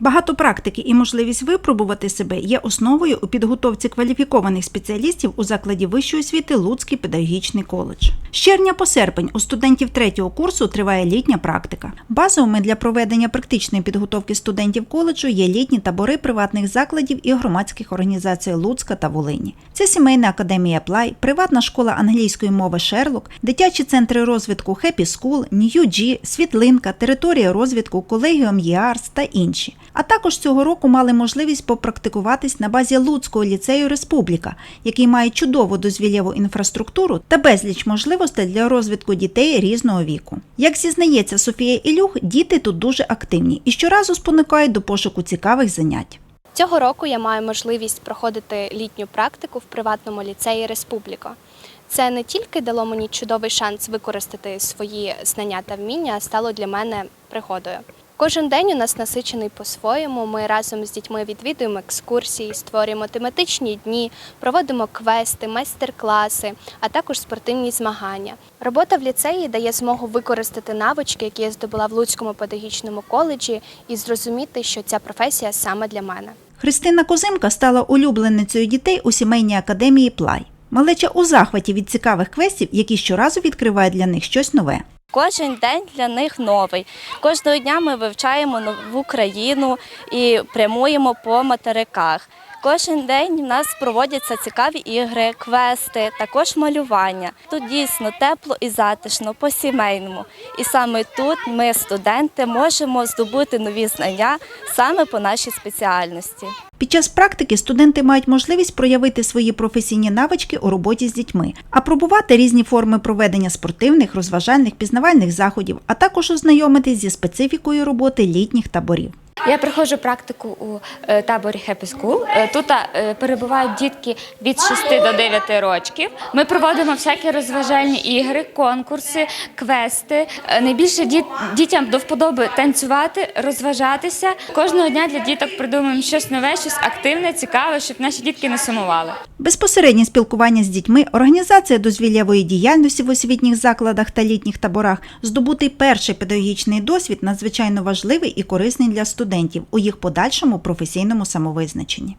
Багато практики і можливість випробувати себе є основою у підготовці кваліфікованих спеціалістів у закладі вищої освіти Луцький педагогічний коледж. З червня по серпень у студентів третього курсу триває літня практика. Базовими для проведення практичної підготовки студентів коледжу є літні табори приватних закладів і громадських організацій Луцька та Волині. Це сімейна академія Плай, приватна школа англійської мови Шерлок, дитячі центри розвитку School, New G, Світлинка, територія розвитку, колегіум ЄАРС та інші. А також цього року мали можливість попрактикуватись на базі Луцького ліцею Республіка, який має чудову дозвілєву інфраструктуру та безліч можливостей для розвитку дітей різного віку. Як зізнається Софія Ілюх, діти тут дуже активні і щоразу спонукають до пошуку цікавих занять. Цього року я маю можливість проходити літню практику в приватному ліцеї Республіка. Це не тільки дало мені чудовий шанс використати свої знання та вміння, а стало для мене пригодою. Кожен день у нас насичений по-своєму. Ми разом з дітьми відвідуємо екскурсії, створюємо тематичні дні, проводимо квести, майстер-класи, а також спортивні змагання. Робота в ліцеї дає змогу використати навички, які я здобула в Луцькому педагогічному коледжі, і зрозуміти, що ця професія саме для мене. Христина Козимка стала улюбленицею дітей у сімейній академії Плай. Малеча у захваті від цікавих квестів, які щоразу відкривають для них щось нове. Кожен день для них новий. Кожного дня ми вивчаємо нову країну і прямуємо по материках. Кожен день в нас проводяться цікаві ігри, квести, також малювання. Тут дійсно тепло і затишно, по-сімейному. І саме тут ми, студенти, можемо здобути нові знання саме по нашій спеціальності. Під час практики студенти мають можливість проявити свої професійні навички у роботі з дітьми, апробувати різні форми проведення спортивних, розважальних, пізнавальних заходів, а також ознайомитись зі специфікою роботи літніх таборів. Я проходжу практику у е, таборі Happy School. Е, Тут е, перебувають дітки від 6 до 9 років. Ми проводимо всякі розважальні ігри, конкурси, квести. Найбільше діт, дітям до вподоби танцювати, розважатися. Кожного дня для діток придумуємо щось нове, щось активне, цікаве, щоб наші дітки не сумували. Безпосереднє спілкування з дітьми, організація дозвіллєвої діяльності в освітніх закладах та літніх таборах, здобутий перший педагогічний досвід надзвичайно важливий і корисний для студентів у їх подальшому професійному самовизначенні.